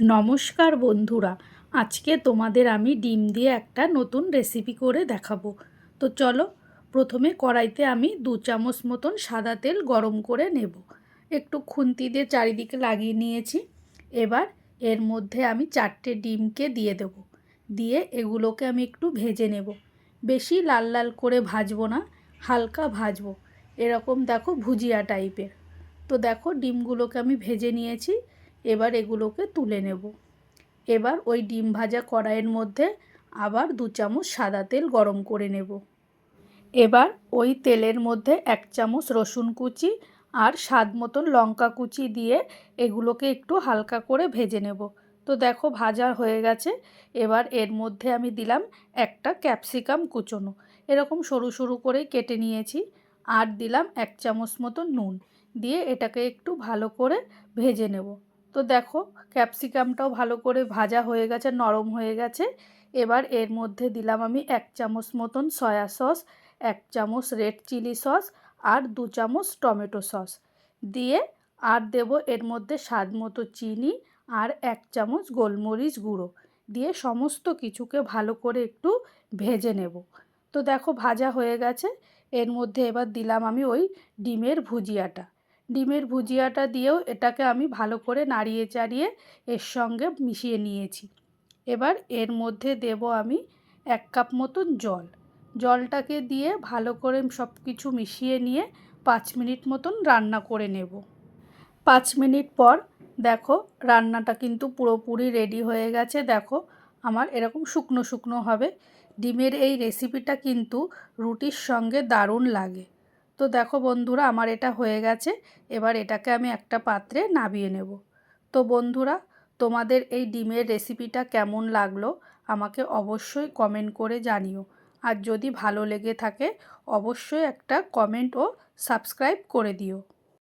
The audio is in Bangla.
নমস্কার বন্ধুরা, আজকে তোমাদের আমি ডিম দিয়ে একটা নতুন রেসিপি করে দেখাবো। তো চলো, প্রথমে কড়াইতে আমি দু চামচ মতন সাদা তেল গরম করে নেব। একটু খুন্তি দিয়ে চারিদিকে লাগিয়ে নিয়েছি। এবার এর মধ্যে আমি চারটে ডিমকে দিয়ে দেব। দিয়ে এগুলোকে আমি একটু ভেজে নেব। বেশি লাল লাল করে ভাজবো না, হালকা ভাজবো। এরকম দেখো ভুজিয়া টাইপের তো দেখো ডিমগুলোকে আমি ভেজে নিয়েছি। এবার এগুলোকে তুলে নেব। এবার ওই ডিম ভাজা কড়াইয়ের মধ্যে আবার দু চামচ সাদা তেল গরম করে নেব। এবার ওই তেলের মধ্যে এক চামচ রসুন কুচি আর স্বাদ মতন লঙ্কা কুচি দিয়ে এগুলোকে একটু হালকা করে ভেজে নেব। তো দেখো ভাজা হয়ে গেছে। এবার এর মধ্যে আমি দিলাম একটা ক্যাপসিকাম কুচোনো। এরকম সরু সরু করে কেটে নিয়েছি। আর দিলাম এক চামচ মতো নুন। দিয়ে এটাকে একটু ভালো করে ভেজে নেব। তো দেখো, ক্যাপসিকামটাও ভালো করে ভাজা হয়ে গেছে, নরম হয়ে গেছে। এবার এর মধ্যে দিলাম আমি এক চামচ মতন সয়া সস, এক চামচ রেড চিলি সস আর দু চামচ টমেটো সস। দিয়ে আর দেব এর মধ্যে স্বাদ মতো চিনি আর এক চামচ গোলমরিচ গুঁড়ো। দিয়ে সমস্ত কিছুকে ভালো করে একটু ভেজে নেব। তো দেখো ভাজা হয়ে গেছে। এর মধ্যে এবার দিলাম আমি ওই ডিমের ভুজিয়াটা। ডিমের ভুজিয়াটা দিয়েও এটাকে আমি ভালো করে নাড়িয়ে চাড়িয়ে এর সঙ্গে মিশিয়ে নিয়েছি। এবার এর মধ্যে দেব আমি এক কাপ মতন জল। জলটাকে দিয়ে ভালো করে সব কিছু মিশিয়ে নিয়ে পাঁচ মিনিট মতন রান্না করে নেব। পাঁচ মিনিট পর দেখো রান্নাটা কিন্তু পুরোপুরি রেডি হয়ে গেছে। দেখো আমার এরকম শুকনো শুকনো হবে। ডিমের এই রেসিপিটা কিন্তু রুটির সঙ্গে দারুণ লাগে। তো দেখো বন্ধুরা, আমার এটা হয়ে গেছে। এবার এটাকে আমি একটা পাত্রে নাবিয়ে নেব। তো বন্ধুরা, তোমাদের এই ডিমের রেসিপিটা কেমন লাগল আমাকে অবশ্যই কমেন্ট করে জানিও। আর যদি ভালো লেগে থাকে, অবশ্যই একটা কমেন্ট ও সাবস্ক্রাইব করে দিও।